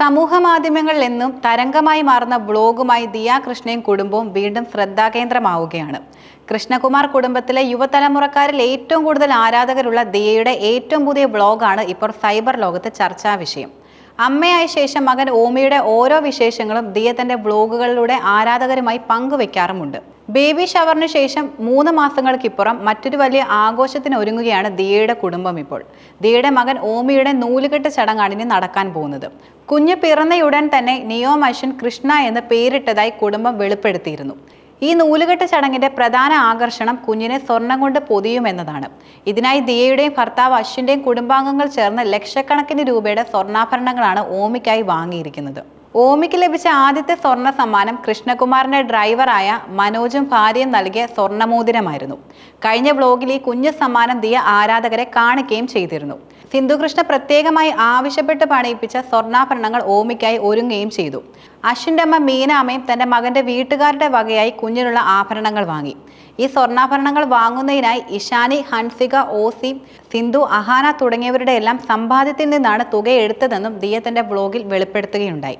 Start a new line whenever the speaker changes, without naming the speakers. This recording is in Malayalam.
സമൂഹ മാധ്യമങ്ങളിൽ എന്നും തരംഗമായി മാറുന്ന ബ്ലോഗുമായി ദിയ കൃഷ്ണയും കുടുംബവും വീണ്ടും ശ്രദ്ധാകേന്ദ്രമാവുകയാണ്. കൃഷ്ണകുമാർ കുടുംബത്തിലെ യുവതലമുറക്കാരിൽ ഏറ്റവും കൂടുതൽ ആരാധകരുള്ള ദിയയുടെ ഏറ്റവും പുതിയ ബ്ലോഗാണ് ഇപ്പോൾ സൈബർ ലോകത്തെ ചർച്ചാ വിഷയം. അമ്മയായ ശേഷം മകൻ ഓമിയുടെ ഓരോ വിശേഷങ്ങളും ദിയ തന്റെ ബ്ലോഗുകളിലൂടെ ആരാധകരുമായി പങ്കുവെക്കാറുമുണ്ട്. ബേബി ഷവറിന് ശേഷം മൂന്ന് മാസങ്ങൾക്കിപ്പുറം മറ്റൊരു വലിയ ആഘോഷത്തിന് ഒരുങ്ങുകയാണ് ദിയയുടെ കുടുംബം ഇപ്പോൾ. ദിയയുടെ മകൻ ഓമിയുടെ നൂലുകെട്ട് ചടങ്ങാണ് ഇനി നടക്കാൻ പോകുന്നത്. കുഞ്ഞ് പിറന്നയുടൻ തന്നെ നിയോ മഷൻ കൃഷ്ണ എന്ന് പേരിട്ടതായി കുടുംബം വെളിപ്പെടുത്തിയിരുന്നു. ഈ നൂലുകെട്ട് ചടങ്ങിന്റെ പ്രധാന ആകർഷണം കുഞ്ഞിനെ സ്വർണം കൊണ്ട് പൊതിയുമെന്നതാണ്. ഇതിനായി ദിയയുടെയും ഭർത്താവ് അശ്വിന്റെയും കുടുംബാംഗങ്ങൾ ചേർന്ന് ലക്ഷക്കണക്കിന് രൂപയുടെ സ്വർണാഭരണങ്ങളാണ് ഓമിക്കായി വാങ്ങിയിരിക്കുന്നത്. ഓമിക്ക് ലഭിച്ച ആദ്യത്തെ സ്വർണ സമ്മാനം കൃഷ്ണകുമാറിന്റെ ഡ്രൈവറായ മനോജും ഭാര്യയും നൽകിയ സ്വർണമോതിരമായിരുന്നു കഴിഞ്ഞ ബ്ലോഗിൽ ഈ കുഞ്ഞു സമ്മാനം ദിയ ആരാധകരെ കാണിക്കുകയും ചെയ്തിരുന്നു. സിന്ധുകൃഷ്ണ പ്രത്യേകമായി ആവശ്യപ്പെട്ട് പണിയിപ്പിച്ച സ്വർണാഭരണങ്ങൾ ഓമിക്കായി ഒരുങ്ങുകയും ചെയ്തു. അശ്വിന്റെ അമ്മ മീനാമ്മയും തന്റെ മകന്റെ വീട്ടുകാരുടെ വകയായി കുഞ്ഞിനുള്ള ആഭരണങ്ങൾ വാങ്ങി. ഈ സ്വർണാഭരണങ്ങൾ വാങ്ങുന്നതിനായി ഇഷാനി ഹൻസിക ഓസി സിന്ധു അഹാന തുടങ്ങിയവരുടെ എല്ലാം സമ്പാദ്യത്തിൽ നിന്നാണ് തുക എടുത്തതെന്നും ദിയ തന്റെ വ്ലോഗിൽ വെളിപ്പെടുത്തുകയുണ്ടായി.